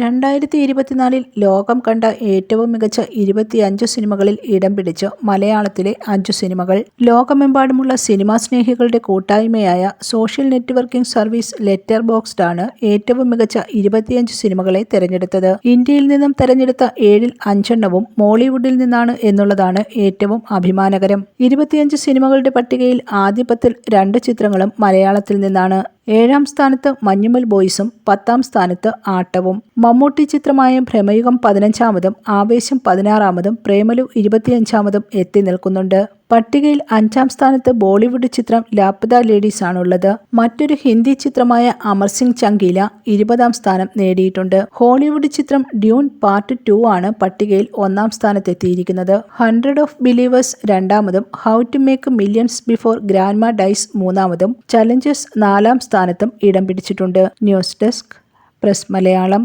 രണ്ടായിരത്തി ഇരുപത്തിനാലിൽ ലോകം കണ്ട ഏറ്റവും മികച്ച ഇരുപത്തിയഞ്ച് സിനിമകളിൽ ഇടം പിടിച്ച് മലയാളത്തിലെ അഞ്ചു സിനിമകൾ. ലോകമെമ്പാടുമുള്ള സിനിമാ സ്നേഹികളുടെ കൂട്ടായ്മയായ സോഷ്യൽ നെറ്റ്വർക്കിംഗ് സർവീസ് ലെറ്റർ ബോക്സ്ഡാണ് ഏറ്റവും മികച്ച ഇരുപത്തിയഞ്ച് സിനിമകളെ തെരഞ്ഞെടുത്തത്. ഇന്ത്യയിൽ നിന്നും തെരഞ്ഞെടുത്ത ഏഴിൽ അഞ്ചെണ്ണവും മോളിവുഡിൽ നിന്നാണ് എന്നുള്ളതാണ് ഏറ്റവും അഭിമാനകരം. ഇരുപത്തിയഞ്ച് സിനിമകളുടെ പട്ടികയിൽ ആദ്യപത്തിൽ രണ്ട് ചിത്രങ്ങളും മലയാളത്തിൽ നിന്നാണ്. ഏഴാം സ്ഥാനത്ത് മഞ്ഞുമൽ ബോയ്സും പത്താം സ്ഥാനത്ത് ആട്ടവും. മമ്മൂട്ടി ചിത്രമായ ഭ്രമയുഗം പതിനഞ്ചാമതും ആവേശം പതിനാറാമതും പ്രേമലു ഇരുപത്തിയഞ്ചാമതും എത്തി നിൽക്കുന്നുണ്ട്. പട്ടികയിൽ അഞ്ചാം സ്ഥാനത്ത് ബോളിവുഡ് ചിത്രം ലാപ്പത ലേഡീസ് ആണുള്ളത് മറ്റൊരു ഹിന്ദി ചിത്രമായ അമർ സിംഗ് ചങ്കീല ഇരുപതാം സ്ഥാനം നേടിയിട്ടുണ്ട്. ഹോളിവുഡ് ചിത്രം ഡ്യൂൺ പാർട്ട് ടു ആണ് പട്ടികയിൽ ഒന്നാം സ്ഥാനത്തെത്തിയിരിക്കുന്നത്. ഹൺഡ്രഡ് ഓഫ് ബിലീവേഴ്സ് രണ്ടാമതും how to make millions before grandma dies മൂന്നാമതും ചലഞ്ചസ് നാലാം സ്ഥാനത്തും ഇടം പിടിച്ചിട്ടുണ്ട്. News desk press Malayalam.